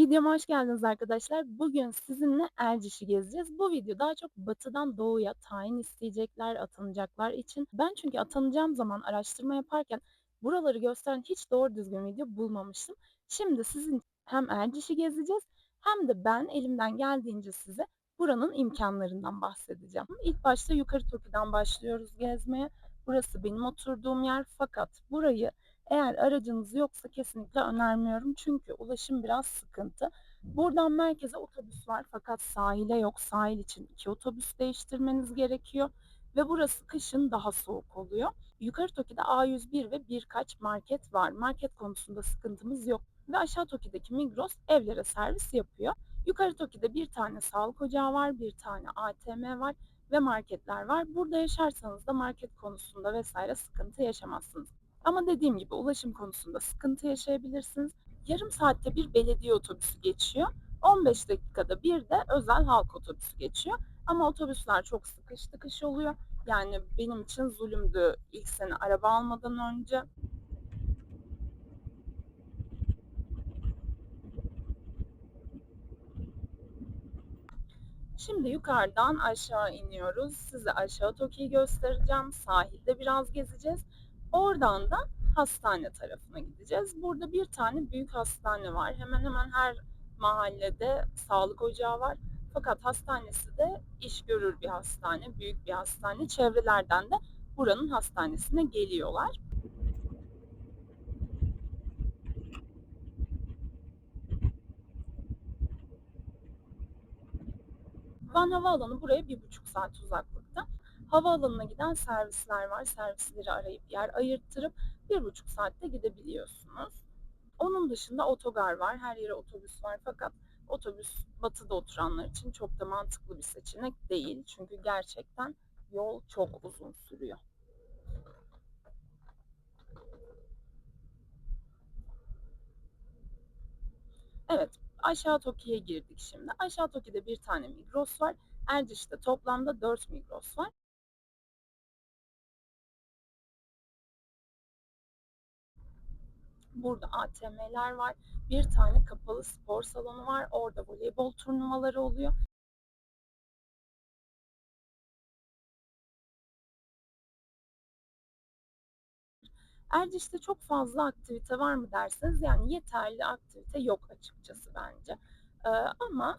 Videoma hoş geldiniz arkadaşlar. Bugün sizinle Erciş'i gezeceğiz. Bu video daha çok batıdan doğuya tayin isteyecekler, atanacaklar için. Ben çünkü atanacağım zaman araştırma yaparken buraları gösteren hiç doğru düzgün video bulmamıştım. Şimdi sizin hem Erciş'i gezeceğiz hem de ben elimden geldiğince size buranın imkanlarından bahsedeceğim. İlk başta Yukarı Toki'den başlıyoruz gezmeye. Burası benim oturduğum yer fakat burayı eğer aracınız yoksa kesinlikle önermiyorum çünkü ulaşım biraz sıkıntı. Buradan merkeze otobüs var fakat sahile yok. Sahil için iki otobüs değiştirmeniz gerekiyor ve burası kışın daha soğuk oluyor. Yukarı Toki'de A101 ve birkaç market var. Market konusunda sıkıntımız yok. Ve aşağı Toki'deki Migros evlere servis yapıyor. Yukarı Toki'de bir tane sağlık ocağı var, bir tane ATM var ve marketler var. Burada yaşarsanız da market konusunda vesaire sıkıntı yaşamazsınız. Ama dediğim gibi ulaşım konusunda sıkıntı yaşayabilirsiniz. Yarım saatte bir belediye otobüsü geçiyor. 15 dakikada bir de özel halk otobüsü geçiyor. Ama otobüsler çok sıkış tıkış oluyor. Yani benim için zulümdü ilk sene araba almadan önce. Şimdi yukarıdan aşağı iniyoruz. Size aşağı Toki'yi göstereceğim. Sahilde biraz gezeceğiz. Oradan da hastane tarafına gideceğiz. Burada bir tane büyük hastane var. Hemen hemen her mahallede sağlık ocağı var. Fakat hastanesi de iş görür bir hastane, büyük bir hastane. Çevrelerden de buranın hastanesine geliyorlar. Van Havaalanı buraya bir buçuk saat uzaklıkta. Havaalanına giden servisler var. Servisleri arayıp yer ayırttırıp bir buçuk saatte gidebiliyorsunuz. Onun dışında otogar var. Her yere otobüs var fakat otobüs batıda oturanlar için çok da mantıklı bir seçenek değil. Çünkü gerçekten yol çok uzun sürüyor. Evet, aşağı Toki'ye girdik şimdi. Aşağı Toki'de bir tane Migros var. Erciş'te toplamda 4 Migros var. Burada ATM'ler var. Bir tane kapalı spor salonu var. Orada voleybol turnuvaları oluyor. Erciş'te çok fazla aktivite var mı derseniz yani yeterli aktivite yok açıkçası bence. Ee, ama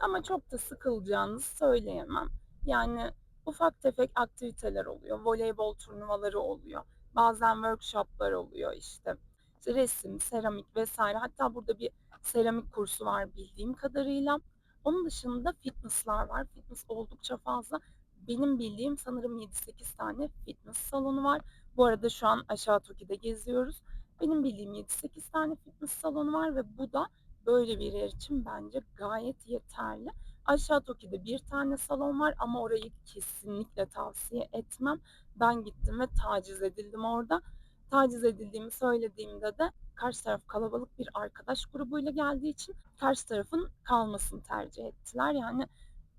ama çok da sıkılacağınızı söyleyemem. Yani ufak tefek aktiviteler oluyor. Voleybol turnuvaları oluyor. Bazen workshoplar oluyor işte. İşte resim, seramik vesaire. Hatta burada bir seramik kursu var bildiğim kadarıyla. Onun dışında fitnesslar var. Fitness oldukça fazla. Benim bildiğim sanırım 7-8 tane fitness salonu var. Bu arada şu an aşağı Toki'de geziyoruz. Benim bildiğim 7-8 tane fitness salonu var ve bu da böyle bir yer için bence gayet yeterli. Aşağı Toki'de bir tane salon var ama orayı kesinlikle tavsiye etmem. Ben gittim ve taciz edildim orada. Taciz edildiğimi söylediğimde de karşı taraf kalabalık bir arkadaş grubuyla geldiği için karşı tarafın kalmasını tercih ettiler. Yani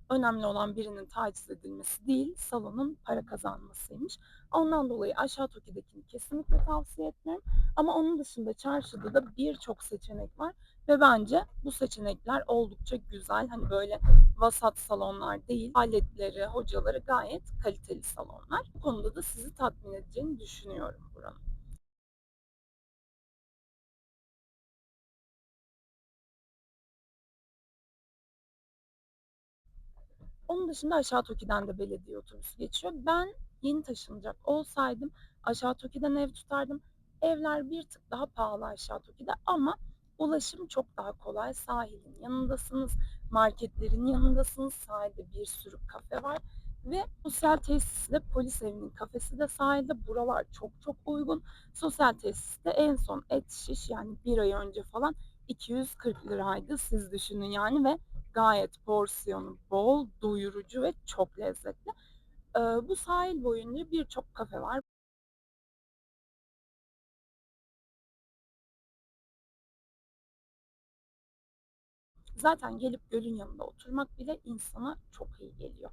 önemli olan birinin taciz edilmesi değil, salonun para kazanmasıymış. Ondan dolayı aşağı Toki'dekini kesinlikle tavsiye etmiyorum. Ama onun dışında çarşıda da birçok seçenek var. Ve bence bu seçenekler oldukça güzel. Hani böyle vasat salonlar değil, aletleri, hocaları gayet kaliteli salonlar. Bu konuda da sizi tatmin edeceğini düşünüyorum buranın. Onun dışında Aşağı Toki'den de belediye otobüsü geçiyor. Ben yeni taşınacak olsaydım Aşağı Toki'den ev tutardım. Evler bir tık daha pahalı Aşağı Toki'de ama ulaşım çok daha kolay. Sahilin yanındasınız, marketlerin yanındasınız. Sahilde bir sürü kafe var ve sosyal tesisi de polis evinin kafesi de sahilde. Buralar çok çok uygun. Sosyal tesiste en son et şiş yani bir ay önce falan 240 liraydı. Siz düşünün yani ve gayet porsiyonu bol, doyurucu ve çok lezzetli. Ee, bu sahil boyunca birçok kafe var. Zaten gelip gölün yanında oturmak bile insana çok iyi geliyor.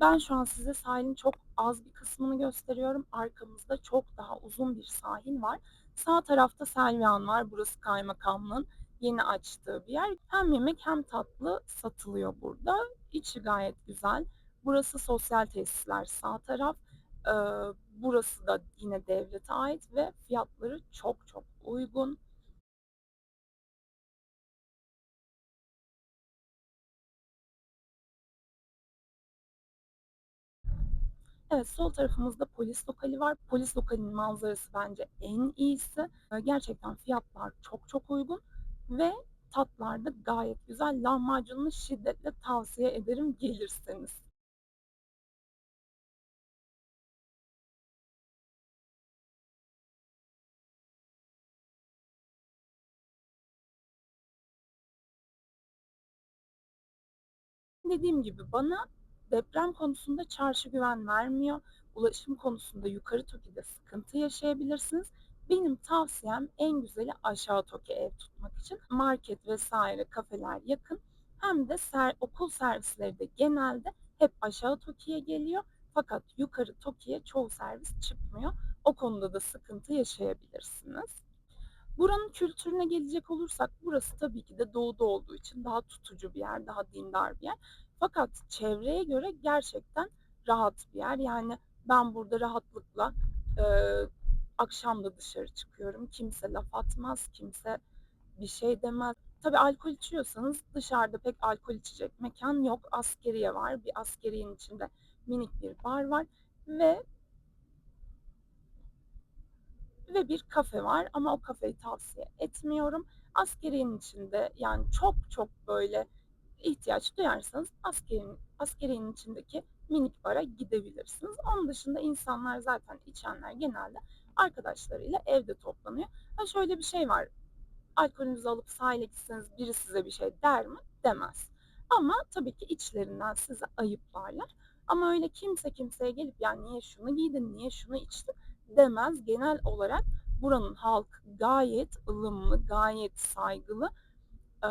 Ben şu an size sahilin çok az bir kısmını gösteriyorum. Arkamızda çok daha uzun bir sahil var. Sağ tarafta Selvihan var. Burası kaymakamlığın yeni açtığı bir yer. Hem yemek hem tatlı satılıyor burada. İçi gayet güzel. Burası sosyal tesisler sağ taraf. Ee, burası da yine devlete ait ve fiyatları çok çok uygun. Evet, sol tarafımızda polis lokali var. Polis lokalinin manzarası bence en iyisi. Eee, gerçekten fiyatlar çok çok uygun ve tatlar da gayet güzel. Lahmacununu şiddetle tavsiye ederim gelirseniz. Dediğim gibi bana deprem konusunda çarşı güven vermiyor. Ulaşım konusunda yukarı TOKİ'de sıkıntı yaşayabilirsiniz. Benim tavsiyem en güzeli aşağı TOKİ ev tutmak için. Market vesaire kafeler yakın. Hem de ser, okul servisleri de genelde hep aşağı TOKİ'ye geliyor. Fakat yukarı TOKİ'ye çoğu servis çıkmıyor. O konuda da sıkıntı yaşayabilirsiniz. Buranın kültürüne gelecek olursak burası tabii ki de doğuda olduğu için daha tutucu bir yer, daha dindar bir yer. Fakat çevreye göre gerçekten rahat bir yer. Yani ben burada rahatlıkla e, akşam da dışarı çıkıyorum. Kimse laf atmaz, kimse bir şey demez. Tabii alkol içiyorsanız dışarıda pek alkol içecek mekan yok. Askeriye var. Bir askeriyenin içinde minik bir bar var ve ve bir kafe var ama o kafeyi tavsiye etmiyorum. Askeriyenin içinde yani çok çok böyle ihtiyaç duyarsanız askeriyenin, askeriyenin içindeki minik bara gidebilirsiniz. Onun dışında insanlar zaten içenler genelde arkadaşlarıyla evde toplanıyor. Ha şöyle bir şey var. Alkolünüzü alıp sahile gitseniz biri size bir şey der mi? Demez. Ama tabii ki içlerinden size ayıplarlar. Ama öyle kimse kimseye gelip yani niye şunu giydin, niye şunu içtin demez. Genel olarak buranın halkı gayet ılımlı, gayet saygılı ee,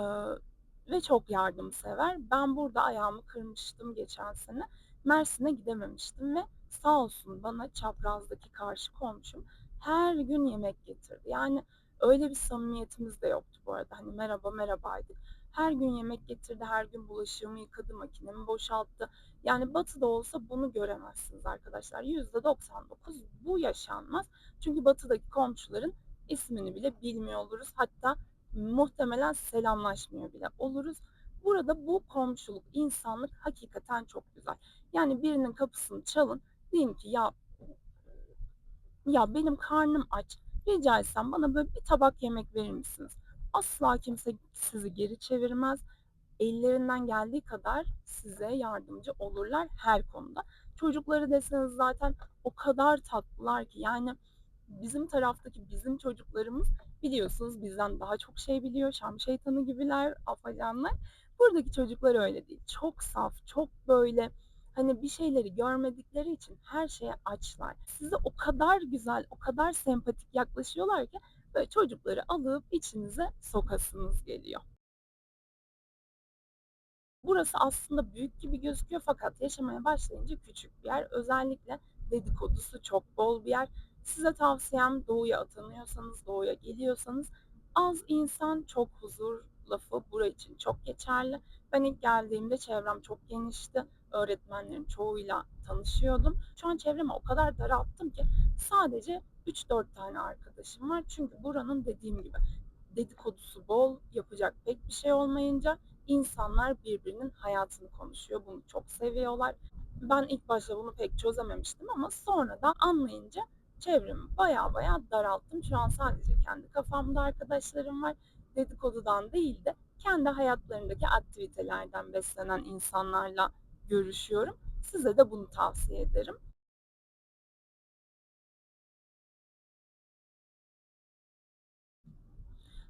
ve çok yardımsever. Ben burada ayağımı kırmıştım geçen sene. Mersin'e gidememiştim ve sağ olsun bana çaprazdaki karşı komşum her gün yemek getirdi. Yani öyle bir samimiyetimiz de yoktu bu arada. Hani merhaba merhabaydık. Her gün yemek getirdi, her gün bulaşığımı yıkadı, makinemi boşalttı. Yani batıda olsa bunu göremezsiniz arkadaşlar. %99 bu yaşanmaz. Çünkü batıdaki komşuların ismini bile bilmiyor oluruz. Hatta muhtemelen selamlaşmıyor bile oluruz. Burada bu komşuluk, insanlık hakikaten çok güzel. Yani birinin kapısını çalın, deyin ki ya ya benim karnım aç. Rica etsem bana böyle bir tabak yemek verir misiniz? Asla kimse sizi geri çevirmez. Ellerinden geldiği kadar size yardımcı olurlar her konuda. Çocukları deseniz zaten o kadar tatlılar ki yani bizim taraftaki bizim çocuklarımız biliyorsunuz bizden daha çok şey biliyor. Şam şeytanı gibiler, afacanlar. Buradaki çocuklar öyle değil. Çok saf, çok böyle hani bir şeyleri görmedikleri için her şeye açlar. Size o kadar güzel, o kadar sempatik yaklaşıyorlar ki böyle çocukları alıp içinize sokasınız geliyor. Burası aslında büyük gibi gözüküyor fakat yaşamaya başlayınca küçük bir yer. Özellikle dedikodusu çok bol bir yer. Size tavsiyem doğuya atanıyorsanız, doğuya geliyorsanız az insan çok huzur lafı bura için çok geçerli. Ben ilk geldiğimde çevrem çok genişti. Öğretmenlerin çoğuyla tanışıyordum. Şu an çevremi o kadar daralttım ki sadece 3-4 tane arkadaşım var. Çünkü buranın dediğim gibi dedikodusu bol, yapacak pek bir şey olmayınca insanlar birbirinin hayatını konuşuyor. Bunu çok seviyorlar. Ben ilk başta bunu pek çözememiştim ama sonradan anlayınca çevremi baya baya daralttım. Şu an sadece kendi kafamda arkadaşlarım var. Dedikodudan değil de kendi hayatlarındaki aktivitelerden beslenen insanlarla görüşüyorum. Size de bunu tavsiye ederim.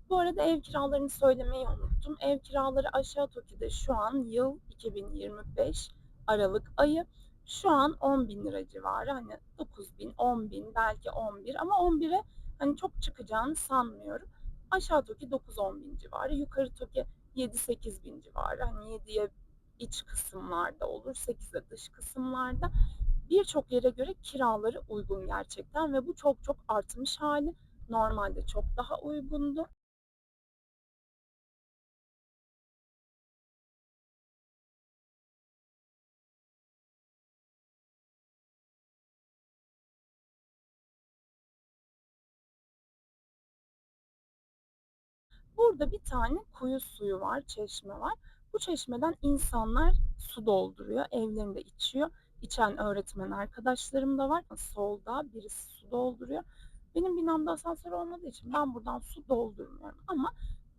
Bu arada ev kiralarını söylemeyi unuttum. Ev kiraları aşağı Toki'de şu an yıl 2025 Aralık ayı. Şu an 10 bin lira civarı hani 9 bin, 10 bin belki 11 ama 11'e hani çok çıkacağını sanmıyorum. Aşağı Toki 9-10 bin civarı, yukarı Toki 7-8 bin civarı. Hani 7'ye iç kısımlarda olur, 8'de dış kısımlarda. Birçok yere göre kiraları uygun gerçekten ve bu çok çok artmış hali. Normalde çok daha uygundu. Burada bir tane kuyu suyu var, çeşme var. Bu çeşmeden insanlar su dolduruyor, evlerinde içiyor. İçen öğretmen arkadaşlarım da var. Solda birisi su dolduruyor. Benim binamda asansör olmadığı için ben buradan su doldurmuyorum ama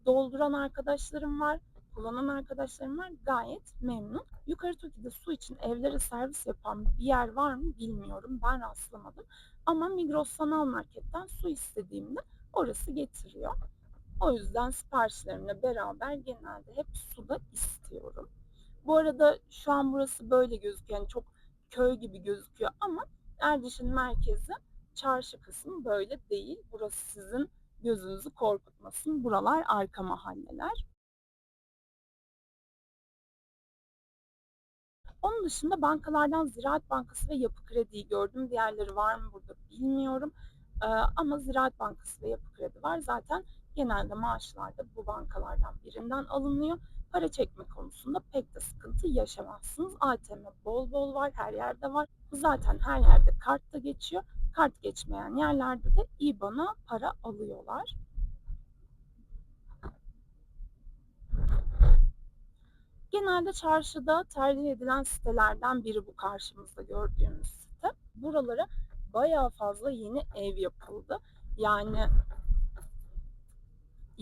dolduran arkadaşlarım var, kullanan arkadaşlarım var. Gayet memnun. Yukarı Toki'de su için evlere servis yapan bir yer var mı bilmiyorum. Ben rastlamadım. Ama Migros Sanal Market'ten su istediğimde orası getiriyor. O yüzden siparişlerimle beraber genelde hep suda istiyorum. Bu arada şu an burası böyle gözüküyor. Yani çok köy gibi gözüküyor ama Erciş'in merkezi çarşı kısmı böyle değil. Burası sizin gözünüzü korkutmasın. Buralar arka mahalleler. Onun dışında bankalardan Ziraat Bankası ve Yapı Kredi'yi gördüm. Diğerleri var mı burada bilmiyorum. Ee, ama Ziraat Bankası ve Yapı Kredi var. Zaten genelde maaşlar da bu bankalardan birinden alınıyor. Para çekme konusunda pek de sıkıntı yaşamazsınız. ATM bol bol var, her yerde var. Zaten her yerde kart da geçiyor. Kart geçmeyen yerlerde de IBAN'a para alıyorlar. Genelde çarşıda tercih edilen sitelerden biri bu karşımızda gördüğümüz site. Buralara bayağı fazla yeni ev yapıldı. Yani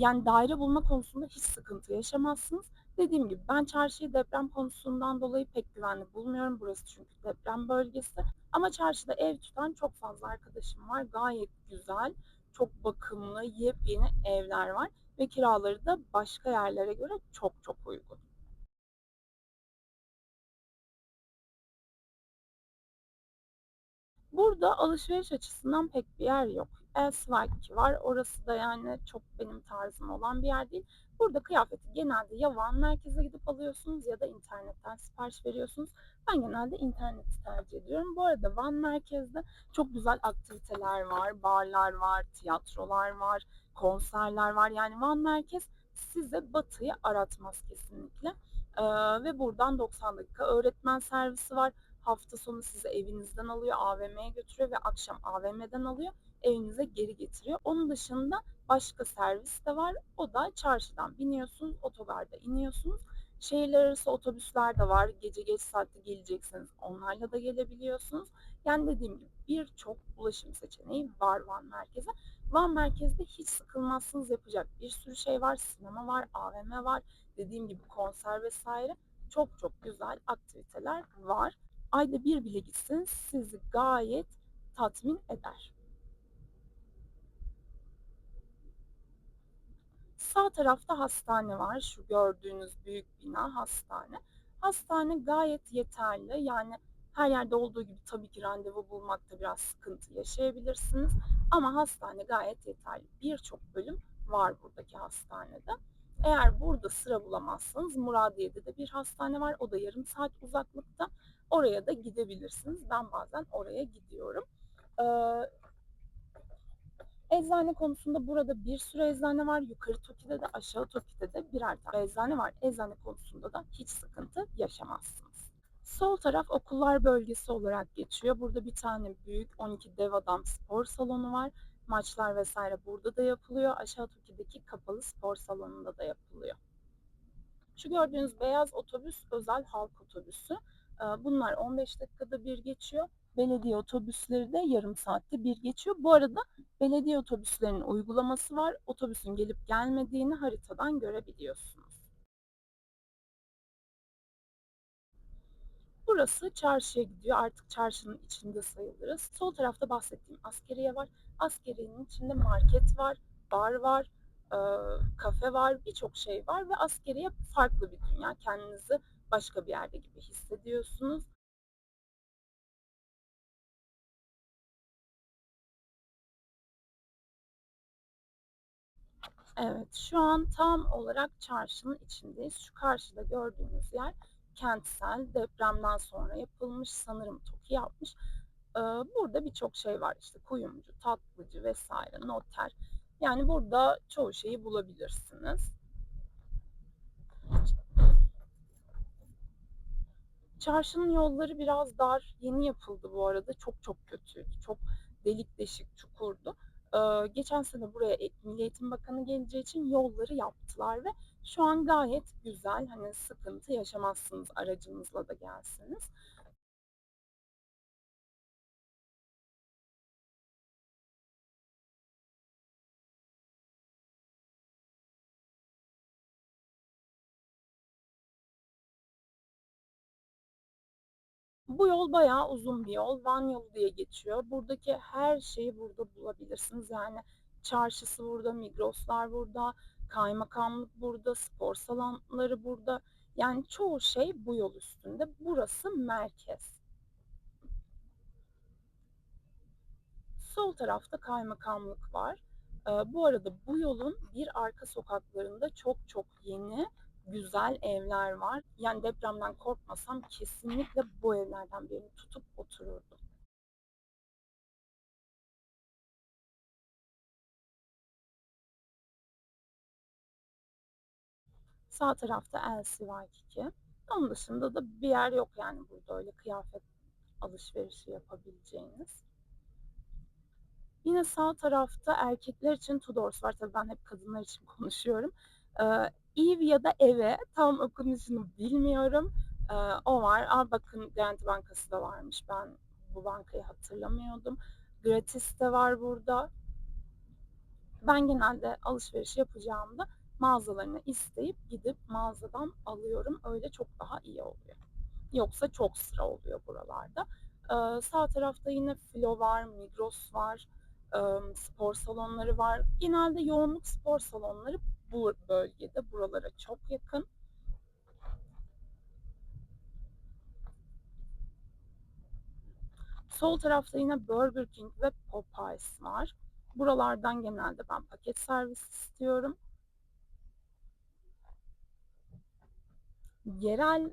yani daire bulma konusunda hiç sıkıntı yaşamazsınız. Dediğim gibi ben çarşıyı deprem konusundan dolayı pek güvenli bulmuyorum. Burası çünkü deprem bölgesi. Ama çarşıda ev tutan çok fazla arkadaşım var. Gayet güzel, çok bakımlı, yepyeni evler var. Ve kiraları da başka yerlere göre çok çok uygun. Burada alışveriş açısından pek bir yer yok. Elsewek var. Orası da yani çok benim tarzım olan bir yer değil. Burada kıyafeti genelde ya Van merkeze gidip alıyorsunuz ya da internetten sipariş veriyorsunuz. Ben genelde interneti tercih ediyorum. Bu arada Van merkezde çok güzel aktiviteler var, barlar var, tiyatrolar var, konserler var. Yani Van merkez size batıyı aratmaz kesinlikle. Ee, ve buradan 90 dakika öğretmen servisi var. Hafta sonu sizi evinizden alıyor, AVM'ye götürüyor ve akşam AVM'den alıyor, evinize geri getiriyor. Onun dışında başka servis de var. O da çarşıdan biniyorsunuz, otogarda iniyorsunuz. Şehirler arası otobüsler de var. Gece geç saatte gelecekseniz onlarla da gelebiliyorsunuz. Yani dediğim gibi birçok ulaşım seçeneği var Van merkeze. Van merkezde hiç sıkılmazsınız yapacak bir sürü şey var. Sinema var, AVM var. Dediğim gibi konser vesaire. Çok çok güzel aktiviteler var ayda bir bile gitseniz sizi gayet tatmin eder. Sağ tarafta hastane var. Şu gördüğünüz büyük bina hastane. Hastane gayet yeterli. Yani her yerde olduğu gibi tabii ki randevu bulmakta biraz sıkıntı yaşayabilirsiniz. Ama hastane gayet yeterli. Birçok bölüm var buradaki hastanede. Eğer burada sıra bulamazsanız Muradiye'de de bir hastane var. O da yarım saat uzaklıkta. Oraya da gidebilirsiniz. Ben bazen oraya gidiyorum. Ee, eczane konusunda burada bir sürü eczane var. Yukarı Toki'de de aşağı Toki'de de birer tane eczane var. Eczane konusunda da hiç sıkıntı yaşamazsınız. Sol taraf okullar bölgesi olarak geçiyor. Burada bir tane büyük 12 dev adam spor salonu var. Maçlar vesaire burada da yapılıyor. Aşağı Toki'deki kapalı spor salonunda da yapılıyor. Şu gördüğünüz beyaz otobüs özel halk otobüsü. Bunlar 15 dakikada bir geçiyor. Belediye otobüsleri de yarım saatte bir geçiyor. Bu arada belediye otobüslerinin uygulaması var. Otobüsün gelip gelmediğini haritadan görebiliyorsunuz. Burası çarşıya gidiyor. Artık çarşının içinde sayılırız. Sol tarafta bahsettiğim askeriye var. Askeriyenin içinde market var, bar var, kafe var, birçok şey var ve askeriye farklı bir dünya. Kendinizi başka bir yerde gibi hissediyorsunuz. Evet, şu an tam olarak çarşının içindeyiz. Şu karşıda gördüğünüz yer kentsel, depremden sonra yapılmış, sanırım TOKİ yapmış. Eee, burada birçok şey var, işte, kuyumcu, tatlıcı vs. noter. Yani burada çoğu şeyi bulabilirsiniz. Çarşının yolları biraz dar. Yeni yapıldı bu arada. Çok çok kötüydü. Çok delik deşik, çukurdu. Eee, geçen sene buraya e Milli Eğitim Bakanı geleceği için yolları yaptılar ve şu an gayet güzel. Hani, sıkıntı yaşamazsınız aracınızla da gelseniz. Bu yol bayağı uzun bir yol. Van yolu diye geçiyor. Buradaki her şeyi burada bulabilirsiniz. Yani çarşısı burada, Migros'lar burada, kaymakamlık burada, spor salonları burada. Yani çoğu şey bu yol üstünde. Burası merkez. Sol tarafta kaymakamlık var. Eee, bu arada bu yolun bir arka sokaklarında çok çok yeni, güzel evler var. Yani depremden korkmasam kesinlikle bu evlerden birini tutup otururdum. Sağ tarafta Elsi Waikiki. Onun dışında da bir yer yok yani burada öyle kıyafet alışverişi yapabileceğiniz. Yine sağ tarafta erkekler için Tudors var. Tabii ben hep kadınlar için konuşuyorum. Eee, Eve ya da Eve tam okunuşunu bilmiyorum. Eee, o var. A, bakın Garanti Bankası da varmış. Ben bu bankayı hatırlamıyordum. Gratis de var burada. Ben genelde alışveriş yapacağımda mağazalarını isteyip gidip mağazadan alıyorum. Öyle çok daha iyi oluyor. Yoksa çok sıra oluyor buralarda. Eee, sağ tarafta yine Flo var, Migros var, spor salonları var. Genelde yoğunluk spor salonları bu bölgede, buralara çok yakın. Sol tarafta yine Burger King ve Popeyes var. Buralardan genelde ben paket servis istiyorum. Yerel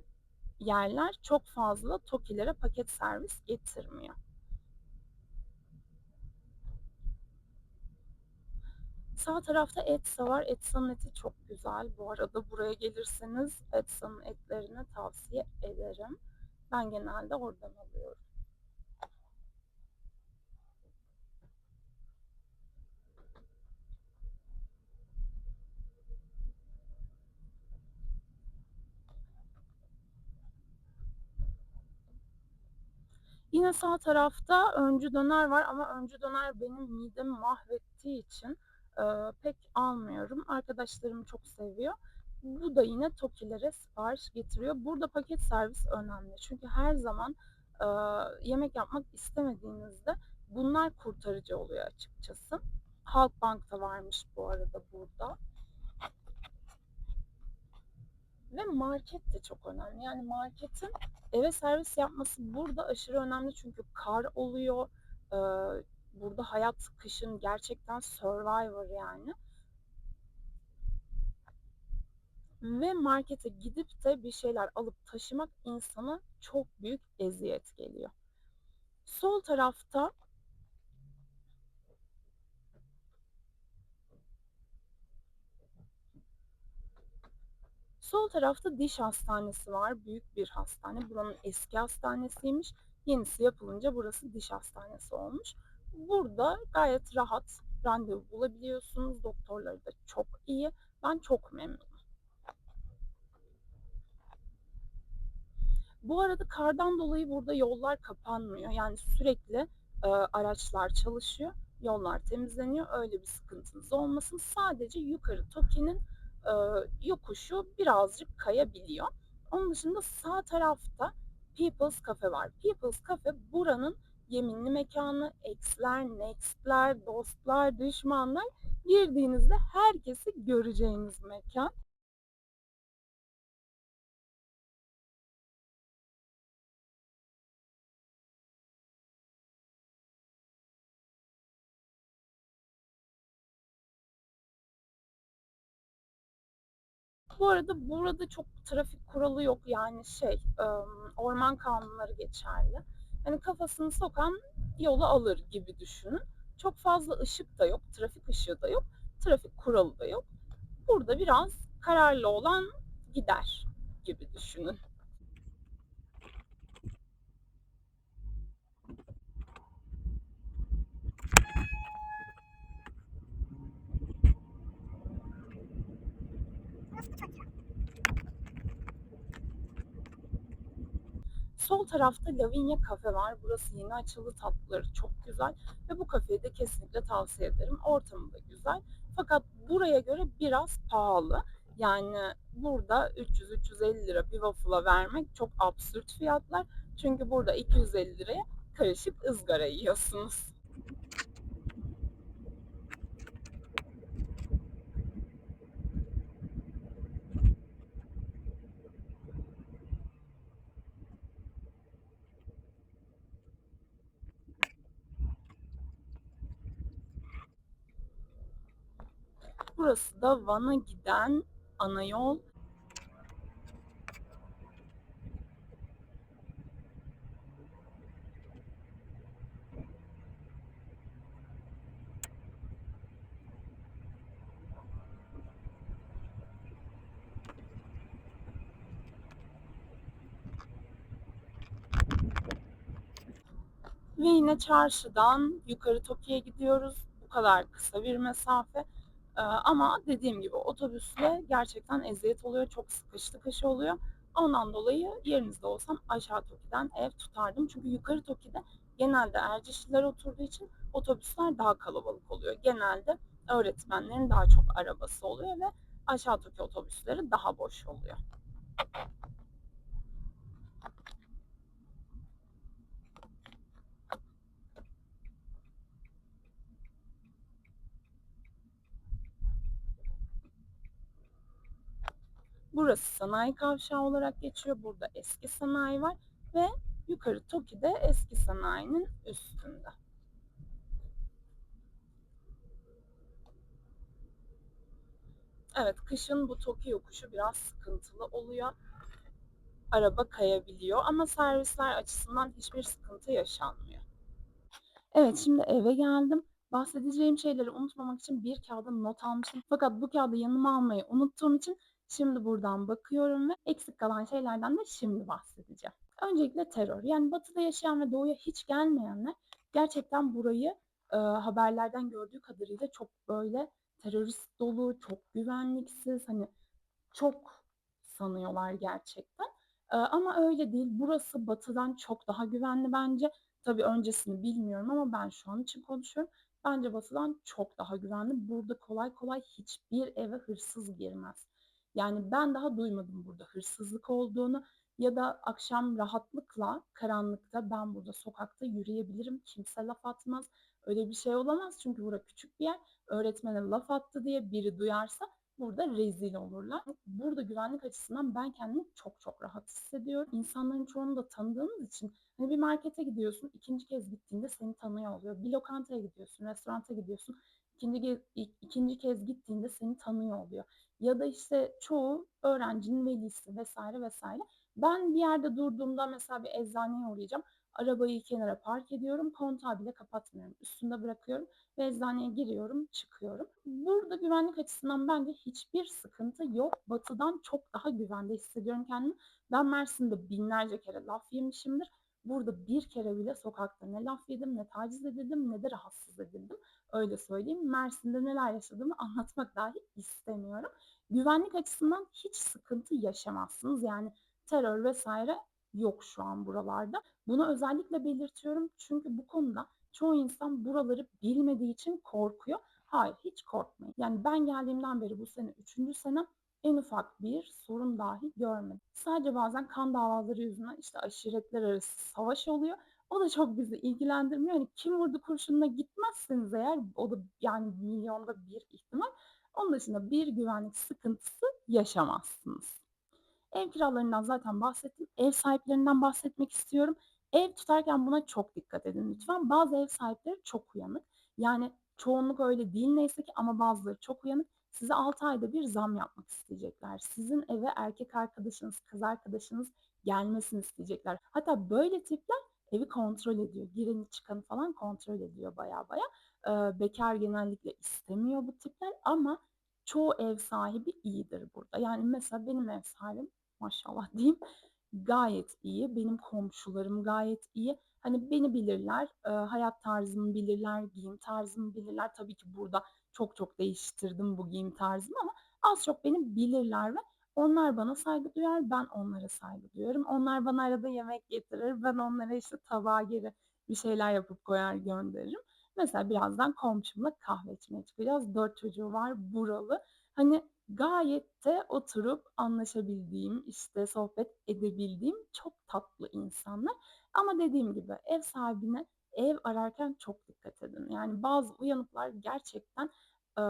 yerler çok fazla TOKİ'lere paket servis getirmiyor. Sağ tarafta Etsa var. Etsa'nın eti çok güzel. Bu arada buraya gelirseniz Etsa'nın etlerini tavsiye ederim. Ben genelde oradan alıyorum. Yine sağ tarafta Öncü Döner var ama Öncü Döner benim midemi mahvettiği için, pek almıyorum. Arkadaşlarım çok seviyor. Bu da yine TOKİ'lere sipariş getiriyor. Burada paket servis önemli. Çünkü her zaman, eee, yemek yapmak istemediğinizde bunlar kurtarıcı oluyor açıkçası. Halkbank da varmış bu arada burada. Ve market de çok önemli. Yani marketin eve servis yapması burada aşırı önemli çünkü kar oluyor. Burada hayat kışın gerçekten survivor yani. Ve markete gidip de bir şeyler alıp taşımak insana çok büyük eziyet geliyor. Sol tarafta Sol tarafta diş hastanesi var. Büyük bir hastane. Buranın eski hastanesiymiş. Yenisi yapılınca burası diş hastanesi olmuş. Burada gayet rahat randevu bulabiliyorsunuz. Doktorları da çok iyi. Ben çok memnunum. Bu arada kardan dolayı burada yollar kapanmıyor. Yani sürekli, eee, araçlar çalışıyor, yollar temizleniyor. Öyle bir sıkıntınız olmasın. Sadece yukarı TOKİ'nin, eee, yokuşu birazcık kayabiliyor. Onun dışında sağ tarafta People's Cafe var. People's Cafe buranın yeminli mekânı. Ex'ler, next'ler, dostlar, düşmanlar girdiğinizde herkesi göreceğiniz mekân. Bu arada burada çok trafik kuralı yok. Yani şey, orman kanunları geçerli. Hani kafasını sokan yolu alır gibi düşünün. Çok fazla ışık da yok, trafik ışığı da yok, trafik kuralı da yok. Burada biraz kararlı olan gider gibi düşünün. Sol tarafta Lavinia Cafe var. Burası yeni açıldı. Tatlıları çok güzel ve bu kafeyi de kesinlikle tavsiye ederim. Ortamı da güzel. Fakat buraya göre biraz pahalı. Yani burada 300-350 lira bir waffle'a vermek çok absürt fiyatlar. Çünkü burada 250 liraya karışık ızgara yiyorsunuz. Burası da Van'a giden ana yol. Ve yine çarşıdan yukarı Toki'ye gidiyoruz. Bu kadar kısa bir mesafe. Ama dediğim gibi otobüsle gerçekten eziyet oluyor. Çok sıkış tıkış oluyor. Ondan dolayı yerinizde olsam aşağı Toki'den ev tutardım. Çünkü yukarı Toki'de genelde Ercişliler oturduğu için otobüsler daha kalabalık oluyor. Genelde öğretmenlerin daha çok arabası oluyor ve aşağı Toki otobüsleri daha boş oluyor. Burası sanayi kavşağı olarak geçiyor. Burada eski sanayi var ve yukarı Toki'de eski sanayinin üstünde. Evet, kışın bu Toki yokuşu biraz sıkıntılı oluyor. Araba kayabiliyor ama servisler açısından hiçbir sıkıntı yaşanmıyor. Evet, şimdi eve geldim. Bahsedeceğim şeyleri unutmamak için bir kağıda not almıştım. Fakat bu kağıdı yanıma almayı unuttuğum için şimdi buradan bakıyorum ve eksik kalan şeylerden de şimdi bahsedeceğim. Öncelikle terör. Yani batıda yaşayan ve doğuya hiç gelmeyenler gerçekten burayı e, haberlerden gördüğü kadarıyla çok böyle terörist dolu, çok güvenliksiz, hani çok sanıyorlar gerçekten. E, ama öyle değil. Burası batıdan çok daha güvenli bence. Tabii öncesini bilmiyorum ama ben şu an için konuşuyorum. Bence batıdan çok daha güvenli. Burada kolay kolay hiçbir eve hırsız girmez. Yani ben daha duymadım burada hırsızlık olduğunu ya da akşam rahatlıkla karanlıkta ben burada sokakta yürüyebilirim. Kimse laf atmaz. Öyle bir şey olamaz çünkü burada küçük bir yer. Öğretmene laf attı diye biri duyarsa burada rezil olurlar. Burada güvenlik açısından ben kendimi çok çok rahat hissediyorum. İnsanların çoğunu da tanıdığımız için hani bir markete gidiyorsun, ikinci kez gittiğinde seni tanıyor oluyor. Bir lokantaya gidiyorsun, restoranta gidiyorsun, ikinci, kez, ikinci kez gittiğinde seni tanıyor oluyor. Ya da işte çoğu öğrencinin velisi vesaire vesaire. Ben bir yerde durduğumda mesela bir eczaneye uğrayacağım. Arabayı kenara park ediyorum. Kontağı bile kapatmıyorum. Üstünde bırakıyorum ve eczaneye giriyorum, çıkıyorum. Burada güvenlik açısından bence hiçbir sıkıntı yok. Batı'dan çok daha güvende hissediyorum kendimi. Ben Mersin'de binlerce kere laf yemişimdir. Burada bir kere bile sokakta ne laf yedim, ne taciz edildim, ne de rahatsız edildim. Öyle söyleyeyim. Mersin'de neler yaşadığımı anlatmak dahi istemiyorum. Güvenlik açısından hiç sıkıntı yaşamazsınız. Yani terör vesaire yok şu an buralarda. Bunu özellikle belirtiyorum çünkü bu konuda çoğu insan buraları bilmediği için korkuyor. Hayır hiç korkmayın. Yani ben geldiğimden beri bu sene 3. sene en ufak bir sorun dahi görmedim. Sadece bazen kan davaları yüzünden işte aşiretler arası savaş oluyor. O da çok bizi ilgilendirmiyor. Hani kim vurdu kurşununa gitmezseniz eğer o da yani milyonda bir ihtimal. Onun dışında bir güvenlik sıkıntısı yaşamazsınız. Ev kiralarından zaten bahsettim. Ev sahiplerinden bahsetmek istiyorum. Ev tutarken buna çok dikkat edin lütfen. Bazı ev sahipleri çok uyanık. Yani Çoğunluk öyle değil neyse ki ama bazıları çok uyanık. Size 6 ayda bir zam yapmak isteyecekler. Sizin eve erkek arkadaşınız, kız arkadaşınız gelmesini isteyecekler. Hatta böyle tipler evi kontrol ediyor. Gireni çıkanı falan kontrol ediyor baya baya. Eee, bekâr genellikle istemiyor bu tipler ama çoğu ev sahibi iyidir burada. Yani mesela benim ev sahibim maşallah diyeyim gayet iyi. Benim komşularım gayet iyi. Hani beni bilirler, eee, hayat tarzımı bilirler, giyim tarzımı bilirler. Tabii ki burada çok çok değiştirdim bu giyim tarzımı ama az çok beni bilirler ve onlar bana saygı duyar, ben onlara saygı duyarım. Onlar bana arada yemek getirir, ben onlara işte tabağa geri bir şeyler yapıp koyar gönderirim. Mesela birazdan komşumla kahve içmeye çıkacağız. 4 çocuğu var, buralı. Hani gayet de oturup anlaşabildiğim, işte sohbet edebildiğim çok tatlı insanlar. Ama dediğim gibi ev sahibine ev ararken çok dikkat edin. Yani bazı uyanıklar gerçekten, eee,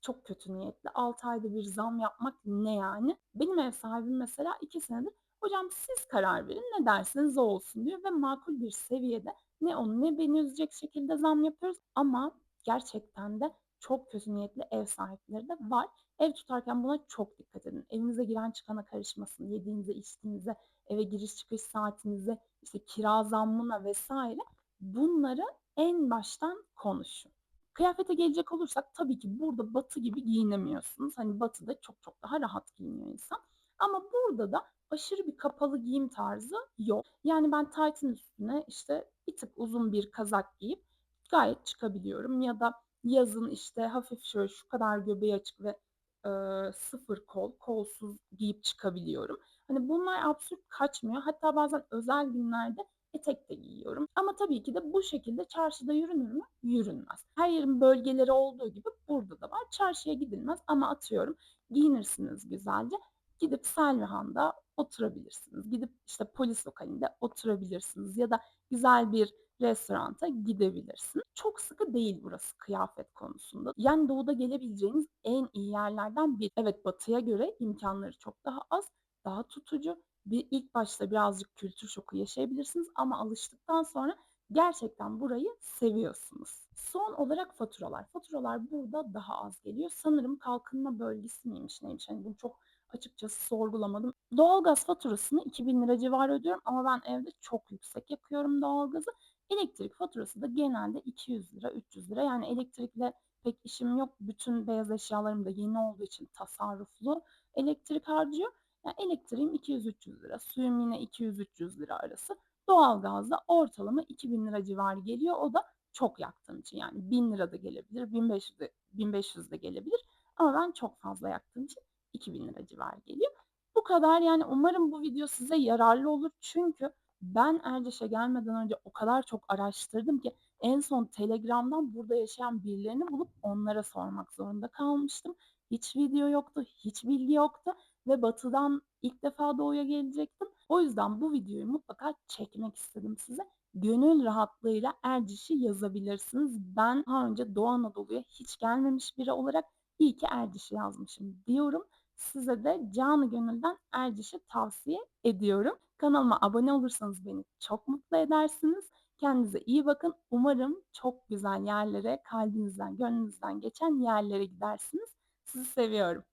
çok kötü niyetli. 6 ayda bir zam yapmak ne yani? Benim ev sahibim mesela 2 senedir "Hocam siz karar verin, ne derseniz o olsun." diyor ve makul bir seviyede ne onu ne beni üzecek şekilde zam yapıyoruz ama gerçekten de çok kötü niyetli ev sahipleri de var. Ev tutarken buna çok dikkat edin. Evinize giren çıkana karışmasın. Yediğinize, içtiğinize, eve giriş çıkış saatinize, işte kira zammına vs. bunları en baştan konuşun. Kıyafete gelecek olursak tabii ki burada Batı gibi giyinemiyorsunuz. Hani Batı'da çok çok daha rahat giyiniyor insan. Ama burada da aşırı bir kapalı giyim tarzı yok. Yani ben taytın üstüne işte bir tık uzun bir kazak giyip gayet çıkabiliyorum ya da yazın işte hafif şöyle şu kadar göbeği açık ve, eee, sıfır kol, kolsuz giyip çıkabiliyorum. Hani bunlar absürt kaçmıyor. Hatta bazen özel günlerde etek de giyiyorum. Ama tabii ki de bu şekilde çarşıda yürünür mü? Yürünmez. Her yerin bölgeleri olduğu gibi burada da var. Çarşıya gidilmez ama atıyorum giyinirsiniz güzelce, gidip Selvihan'da oturabilirsiniz. Gidip işte polis lokalinde oturabilirsiniz ya da güzel bir restoranta gidebilirsiniz. Çok sıkı değil burası kıyafet konusunda. Yani Doğu'da gelebileceğiniz en iyi yerlerden biri. Evet, Batı'ya göre imkânları çok daha az, daha tutucu. Bir ilk başta birazcık kültür şoku yaşayabilirsiniz ama alıştıktan sonra gerçekten burayı seviyorsunuz. Son olarak faturalar. Faturalar burada daha az geliyor. Sanırım kalkınma bölgesi miymiş, neymiş? Hani bunu çok açıkçası sorgulamadım. Doğalgaz faturasını ₺2000 civarı ödüyorum ama ben evde çok yüksek yakıyorum doğalgazı. Elektrik faturası da genelde £200, £300. Yani elektrikle pek işim yok. Bütün beyaz eşyalarım da yeni olduğu için tasarruflu elektrik harcıyor. Yani elektriğim £200-300, suyum yine £200-300 arası. Doğalgaz da ortalama £2000 civarı geliyor. O da çok yaktığım için yani £1000 da gelebilir, 1500 de 1500 de gelebilir ama ben çok fazla yaktığım için £2000 civarı geliyor. Bu kadar yani umarım bu video size yararlı olur. Çünkü ben Erciş'e gelmeden önce o kadar çok araştırdım ki en son Telegram'dan burada yaşayan birilerini bulup onlara sormak zorunda kalmıştım. Hiç video yoktu, hiç bilgi yoktu ve Batı'dan ilk defa Doğu'ya gelecektim. O yüzden bu videoyu mutlaka çekmek istedim size. Gönül rahatlığıyla Erciş'i yazabilirsiniz. Ben daha önce Doğu Anadolu'ya hiç gelmemiş biri olarak iyi ki Erciş'i yazmışım diyorum. Size de canı gönülden Erciş'i tavsiye ediyorum. Kanalıma abone olursanız beni çok mutlu edersiniz. Kendinize iyi bakın. Umarım çok güzel yerlere, kalbinizden, gönlünüzden geçen yerlere gidersiniz. Sizi seviyorum.